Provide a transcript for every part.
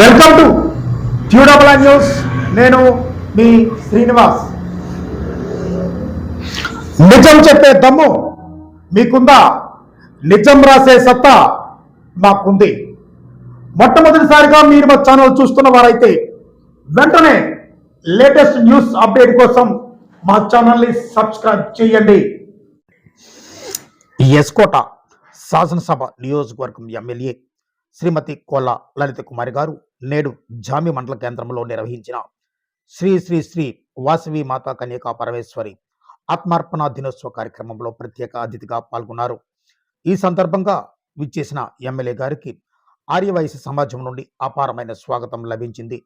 Welcome to ట్యూడబుల్ news నేను మీ శ్రీనివాస్. నిజం చెప్పే దమ్ము మీకుందా? నిజం రాసే సత్తా మాకుంది. మొట్టమొదటిసారిగా మీరు మా ఛానల్ చూస్తున్న వారైతే వెంటనే లేటెస్ట్ న్యూస్ అప్డేట్ కోసం మా ఛానల్ని సబ్స్క్రైబ్ చేయండి. ఎస్కోట శాసనసభ నియోజకవర్గం ఎమ్మెల్యే శ్రీమతి కోల్ల లలిత కుమారి గారు నేడు జామి మండల కేంద్రంలో నిర్వహించిన శ్రీ శ్రీ శ్రీ వాసవి మాతా కన్యకా పరమేశ్వరి ఆత్మార్పణ దినోత్సవ కార్యక్రమంలో ప్రత్యేక అతిథిగా పాల్గొన్నారు. ఈ సందర్భంగా విచ్చేసిన ఎమ్మెల్యే గారికి ఆర్యవయసు సమాజం నుండి అపారమైన స్వాగతం లభించింది.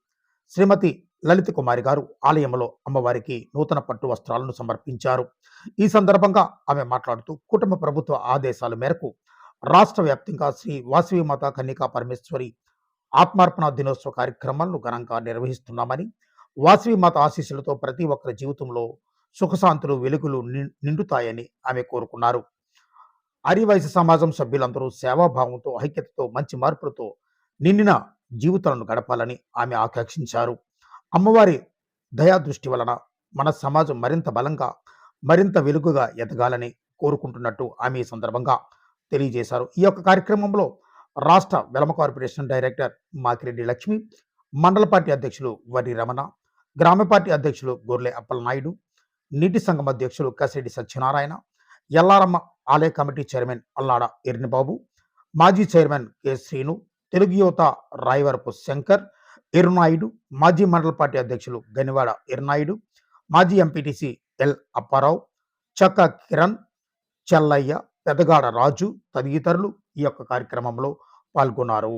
శ్రీమతి లలిత కుమారి గారు ఆలయంలో అమ్మవారికి నూతన పట్టు వస్త్రాలను సమర్పించారు. ఈ సందర్భంగా ఆమె మాట్లాడుతూ కుటుంబ ప్రభుత్వ ఆదేశాల మేరకు రాష్ట్ర వ్యాప్తంగా శ్రీ వాసవి మాత కన్నికా పరమేశ్వరి ఆత్మార్పణ దినోత్సవ కార్యక్రమాలను ఘనంగా నిర్వహిస్తున్నామని వాసవి మాత ఆశీస్సులతో ప్రతి ఒక్కరి జీవితంలో సుఖశాంతులు వెలుగులు నిండుతాయని ఆమె కోరుకున్నారు. అరివయస సమాజం సభ్యులందరూ సేవాభావంతో ఐక్యతతో మంచి మార్పులతో నిండిన జీవితాలను గడపాలని ఆమె ఆకాంక్షించారు. అమ్మవారి దయా దృష్టి వలన మన సమాజం మరింత బలంగా మరింత వెలుగుగా ఎదగాలని కోరుకుంటున్నట్టు ఆమె ఈ సందర్భంగా తెలియజేశారు. ఈ యొక్క కార్యక్రమంలో రాష్ట్ర వెలమ కార్పొరేషన్ డైరెక్టర్ మాకిరెడ్డి లక్ష్మి మండల పార్టీ అధ్యక్షులు వరి రమణ గ్రామ పార్టీ అధ్యక్షులు గొర్లె అప్పలనాయుడు నీటి సంఘం అధ్యక్షులు కసిరెడ్డి సత్యనారాయణ ఎల్లారమ్మ ఆలయ కమిటీ చైర్మన్ అల్లాడ ఎర్నిబాబు మాజీ చైర్మన్ కె శ్రీను తెలుగు యువత రాయవరపు శంకర్ ఎరునాయుడు మాజీ మండల పార్టీ అధ్యక్షులు గనివాడ ఎరునాయుడు మాజీ ఎంపీటీసీ ఎల్ అప్పారావు చక్క కిరణ్ చెల్లయ్య పెదగాడ రాజు తదితరులు ఈ యొక్క కార్యక్రమంలో పాల్గొన్నారు.